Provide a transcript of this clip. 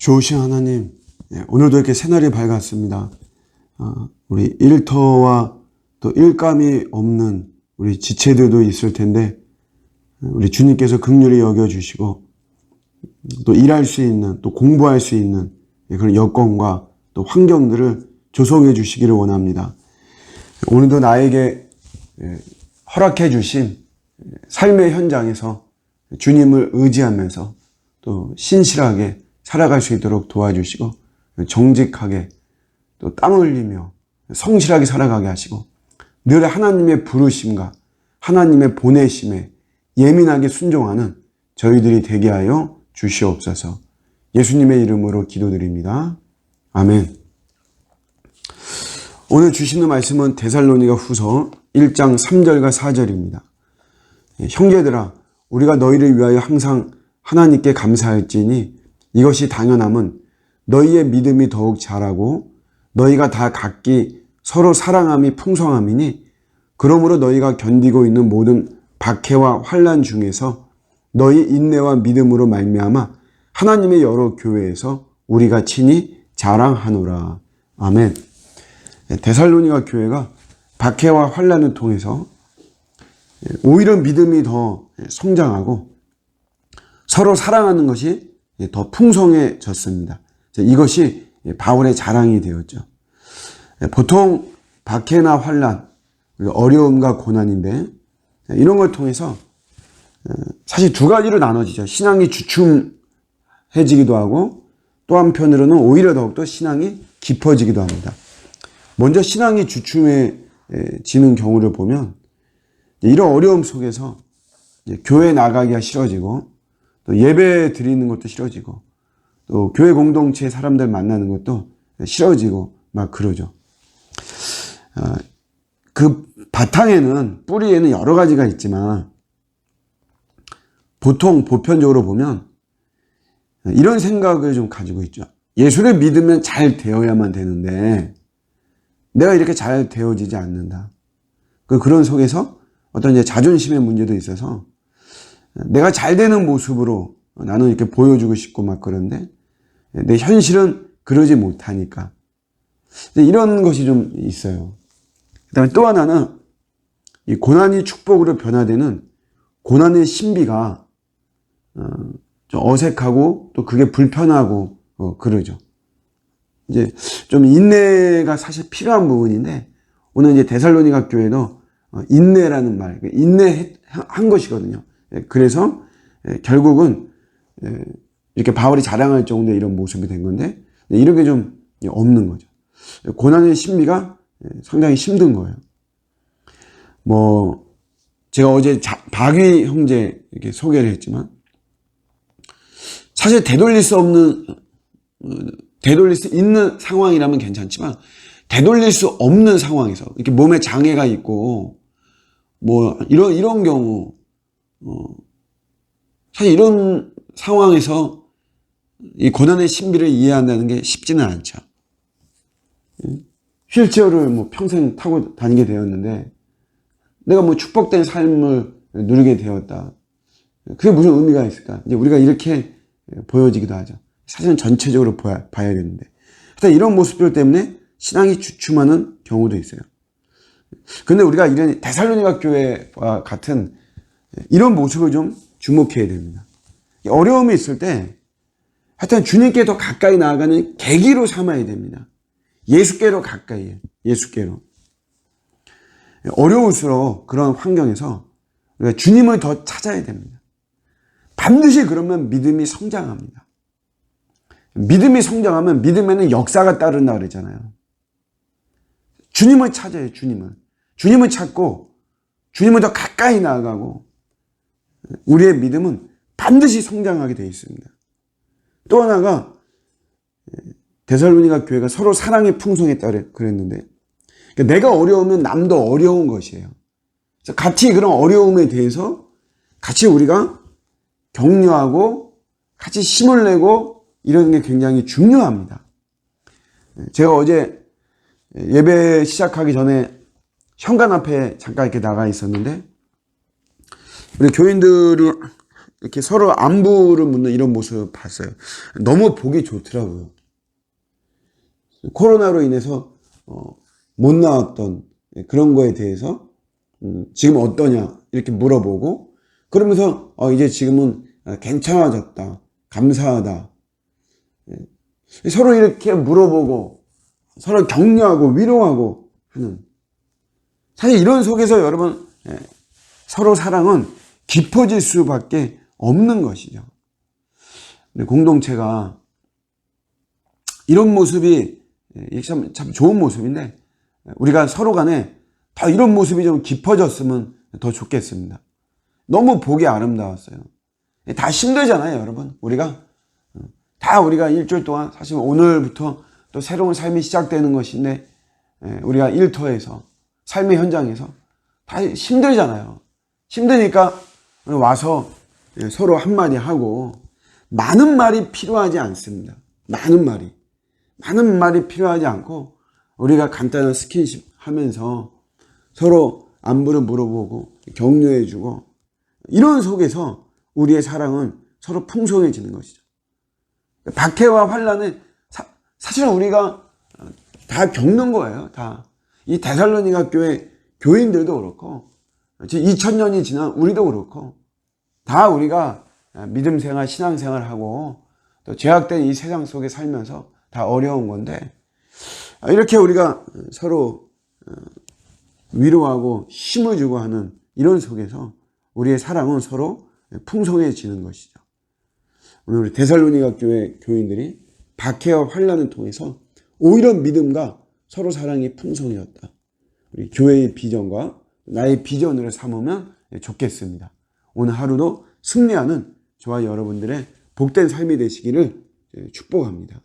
좋으신 하나님, 예, 오늘도 이렇게 새날이 밝았습니다. 아, 우리 일터와 또 일감이 없는 우리 지체들도 있을 텐데, 우리 주님께서 극률히 여겨주시고, 또 일할 수 있는, 또 공부할 수 있는 예, 그런 여건과 또 환경들을 조성해 주시기를 원합니다. 오늘도 나에게 예, 허락해 주신 삶의 현장에서 주님을 의지하면서 또 신실하게 살아갈 수 있도록 도와주시고 정직하게 또 땀 흘리며 성실하게 살아가게 하시고 늘 하나님의 부르심과 하나님의 보내심에 예민하게 순종하는 저희들이 되게 하여 주시옵소서. 예수님의 이름으로 기도드립니다. 아멘. 오늘 주시는 말씀은 데살로니가 후서 1장 3절과 4절입니다. 예, 형제들아, 우리가 너희를 위하여 항상 하나님께 감사할지니 이것이 당연함은 너희의 믿음이 더욱 자라고 너희가 다 각기 서로 사랑함이 풍성함이니 그러므로 너희가 견디고 있는 모든 박해와 환란 중에서 너희 인내와 믿음으로 말미암아 하나님의 여러 교회에서 우리가 친히 자랑하노라. 아멘. 예, 데살로니가 교회가 박해와 환란을 통해서 예, 오히려 믿음이 더 성장하고 서로 사랑하는 것이 더 풍성해졌습니다. 이것이 바울의 자랑이 되었죠. 보통 박해나 환란, 어려움과 고난인데 이런 걸 통해서 사실 두 가지로 나눠지죠. 신앙이 주춤해지기도 하고 또 한편으로는 오히려 더욱더 신앙이 깊어지기도 합니다. 먼저 신앙이 주춤해지는 경우를 보면 이런 어려움 속에서 교회 나가기가 싫어지고 또 예배 드리는 것도 싫어지고 또 교회 공동체 사람들 만나는 것도 싫어지고 막 그러죠. 어, 그 바탕에는 뿌리에는 여러 가지가 있지만 보통 보편적으로 보면 이런 생각을 좀 가지고 있죠. 예수를 믿으면 잘 되어야만 되는데 내가 이렇게 잘 되어지지 않는다. 그 그런 속에서 어떤 이제 자존심의 문제도 있어서 내가 잘 되는 모습으로 나는 이렇게 보여주고 싶고 막 그런데 내 현실은 그러지 못하니까 이런 것이 좀 있어요. 그다음에 또 하나는 이 고난이 축복으로 변화되는 고난의 신비가 어, 좀 어색하고 또 그게 불편하고 어, 그러죠. 이제 좀 인내가 사실 필요한 부분인데 오늘 이제 데살로니가 교회도 어, 인내라는 말, 인내한 것이거든요. 예, 그래서 예, 결국은 예, 이렇게 바울이 자랑할 정도의 이런 모습이 된 건데 이런 게 좀 없는 거죠. 고난의 심리가 상당히 힘든 거예요. 뭐 제가 어제 박위 형제 이렇게 소개를 했지만 사실 되돌릴 수 없는 어, 되돌릴 수 있는 상황이라면 괜찮지만 되돌릴 수 없는 상황에서 이렇게 몸에 장애가 있고 뭐 이런 이런 경우 어, 사실 이런 상황에서 이 고난의 신비를 이해한다는 게 쉽지는 않죠. 휠체어를 뭐 평생 타고 다니게 되었는데 내가 뭐 축복된 삶을 누리게 되었다. 그게 무슨 의미가 있을까? 이제 우리가 이렇게 보여지기도 하죠. 사실은 전체적으로 봐야, 되는데. 하여튼 이런 모습들 때문에 신앙이 주춤하는 경우도 있어요. 근데 우리가 이런 데살로니가 교회와 같은 이런 모습을 좀 주목해야 됩니다. 어려움이 있을 때 하여튼 주님께 더 가까이 나아가는 계기로 삼아야 됩니다. 예수께로 가까이, 예수께로. 어려울수록 그런 환경에서 우리가 주님을 더 찾아야 됩니다. 반드시 그러면 믿음이 성장합니다. 믿음이 성장하면 믿음에는 역사가 따른다 그랬잖아요. 주님을 찾아요, 주님을. 주님을 찾고 주님을 더 가까이 나아가고 우리의 믿음은 반드시 성장하게 되어 있습니다. 또 하나가 데살로니가 교회가 서로 사랑의 풍성했다 그랬는데 그러니까 내가 어려우면 남도 어려운 것이에요. 같이 그런 어려움에 대해서 같이 우리가 격려하고 같이 힘을 내고 이런 게 굉장히 중요합니다. 제가 어제 예배 시작하기 전에 현관 앞에 잠깐 이렇게 나가 있었는데 우리 교인들을 이렇게 서로 안부를 묻는 이런 모습을 봤어요. 너무 보기 좋더라고요. 코로나로 인해서 어, 못 나왔던 그런 거에 대해서 음, 지금 어떠냐 이렇게 물어보고 그러면서 어, 이제 지금은 괜찮아졌다 감사하다 예. 서로 이렇게 물어보고 서로 격려하고 위로하고 하는 사실 이런 속에서 여러분 예, 서로 사랑은 깊어질 수밖에 없는 것이죠. 공동체가 이런 모습이 예, 참, 참 좋은 모습인데 우리가 서로 간에 더 이런 모습이 좀 깊어졌으면 더 좋겠습니다. 너무 보기 아름다웠어요. 다 힘들잖아요, 여러분. 우리가 다 우리가 일주일 동안 사실 오늘부터 또 새로운 삶이 시작되는 것인데 예, 우리가 일터에서 삶의 현장에서 다 힘들잖아요. 힘드니까 와서 예, 서로 한마디 하고 많은 말이 필요하지 않습니다. 많은 말이. 많은 말이 필요하지 않고 우리가 간단한 스킨십 하면서 서로 안부를 물어보고 격려해주고 이런 속에서 우리의 사랑은 서로 풍성해지는 것이죠. 박해와 환란은 사, 사실은 우리가 다 겪는 거예요. 다. 이 데살로니가 교회 교인들도 그렇고 2000년이 지난 우리도 그렇고 다 우리가 믿음 생활, 신앙 생활하고 또 죄악된 이 세상 속에 살면서 다 어려운 건데 이렇게 우리가 서로 위로하고 힘을 주고 하는 이런 속에서 우리의 사랑은 서로 풍성해지는 것이죠. 오늘 우리 데살로니가 교회 교인들이 박해와 환란을 통해서 오히려 믿음과 서로 사랑이 풍성해졌다. 우리 교회의 비전과 나의 비전으로 삼으면 좋겠습니다. 오늘 하루도 승리하는 저와 여러분들의 복된 삶이 되시기를 축복합니다.